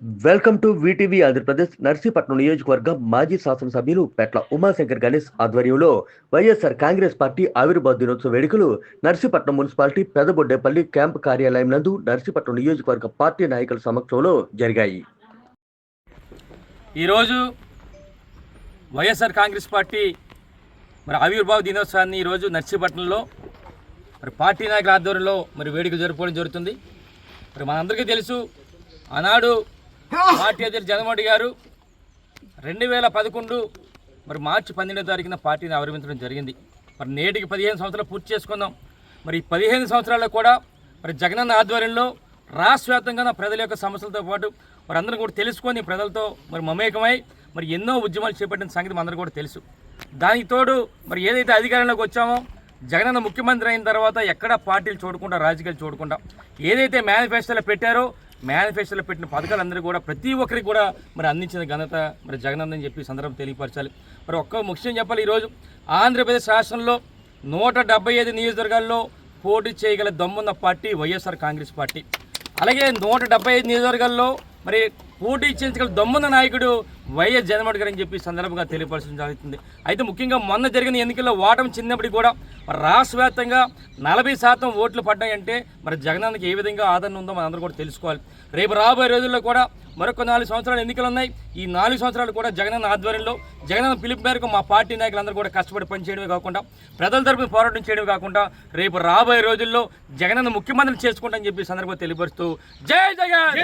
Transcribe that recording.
Welcome to VTV Andhra Pradesh Narsipatnam నియోజకవర్గం మాజీ శాసనసభ్యులు పెట్ల ఉమాశంకర్ గణేష్ ఆధ్వర్యంలో వైఎస్ఆర్ కాంగ్రెస్ పార్టీ ఆవిర్భావ దినోత్సవ వేడుకలు నర్సీపట్నం మున్సిపాలిటీ పెదబొడ్డేపల్లి క్యాంపు కార్యాలయం నందు నర్సీపట్నం నియోజకవర్గ పార్టీ నాయకుల సమక్షంలో జరిగాయి. ఈరోజు వైఎస్ఆర్ కాంగ్రెస్ పార్టీ మరి ఆవిర్భావ దినోత్సవాన్ని ఈరోజు నర్సీపట్నంలో మరి పార్టీ నాయకుల ఆధ్వర్యంలో మరి వేడుక జరుపుకోవడం జరుగుతుంది. మరి మనందరికీ తెలుసు ఆనాడు పార్టీ అధ్యక్షుడు జగన్మోహన్ గారు రెండు వేల పదకొండు మరి మార్చి పన్నెండో తారీఖున పార్టీని ఆవిర్భించడం జరిగింది. మరి నేటికి పదిహేను సంవత్సరాలు పూర్తి చేసుకుందాం. మరి ఈ పదిహేను సంవత్సరాల్లో కూడా మరి జగనన్న ఆధ్వర్యంలో రాష్ట్ర వ్యాప్తంగా ప్రజల యొక్క సమస్యలతో పాటు మరి అందరూ కూడా తెలుసుకొని ప్రజలతో మరి మమేకమై మరి ఎన్నో ఉద్యమాలు చేపట్టిన సంగతి మనందరూ కూడా తెలుసు. దానికి తోడు మరి ఏదైతే అధికారంలోకి వచ్చామో జగనన్న ముఖ్యమంత్రి అయిన తర్వాత ఎక్కడా పార్టీలు చూడకుండా రాజకీయాలు చూడకుండా ఏదైతే మేనిఫెస్టోలో పెట్టారో మేనిఫెస్టోలో పెట్టిన పథకాలందరూ కూడా ప్రతి ఒక్కరికి కూడా మరి అందించిన ఘనత మరి జగన్ అని చెప్పి సందర్భం తెలియపరచాలి. మరి ఒక్క ముఖ్యం చెప్పాలి ఈరోజు. ఆంధ్రప్రదేశ్ రాష్ట్రంలో నూట డెబ్బై ఐదు నియోజకవర్గాల్లో పోటీ చేయగల దమ్మున్న పార్టీ వైఎస్ఆర్ కాంగ్రెస్ పార్టీ. అలాగే నూట డెబ్బై ఐదు నియోజకవర్గాల్లో మరి పోటీ చేయించగల దమ్మున్న నాయకుడు వైఎస్ జగన్మోహన్ గారు అని చెప్పి సందర్భంగా తెలియపరచడం జరుగుతుంది. అయితే ముఖ్యంగా మొన్న జరిగిన ఎన్నికల్లో ఓటమి చిన్నప్పటికి కూడా రాష్ట్ర వ్యాప్తంగా నలభై శాతం ఓట్లు పడ్డాయంటే మరి జగనానికి ఏ విధంగా ఆదరణ ఉందో మనందరూ కూడా తెలుసుకోవాలి. రేపు రాబోయే రోజుల్లో కూడా మరొక నాలుగు సంవత్సరాలు ఎన్నికలు ఉన్నాయి. ఈ నాలుగు సంవత్సరాలు కూడా జగనన్న ఆధ్వర్యంలో జగనన్న పిలుపు మేరకు మా పార్టీ నాయకులందరూ కూడా కష్టపడి పనిచేయడమే కాకుండా ప్రజల తరపున పోరాటం చేయడమే కాకుండా రేపు రాబోయే రోజుల్లో జగనన్న ముఖ్యమంత్రి చేసుకుంటామని చెప్పి సందర్భంగా తెలియపరుస్తూ జై జగన్!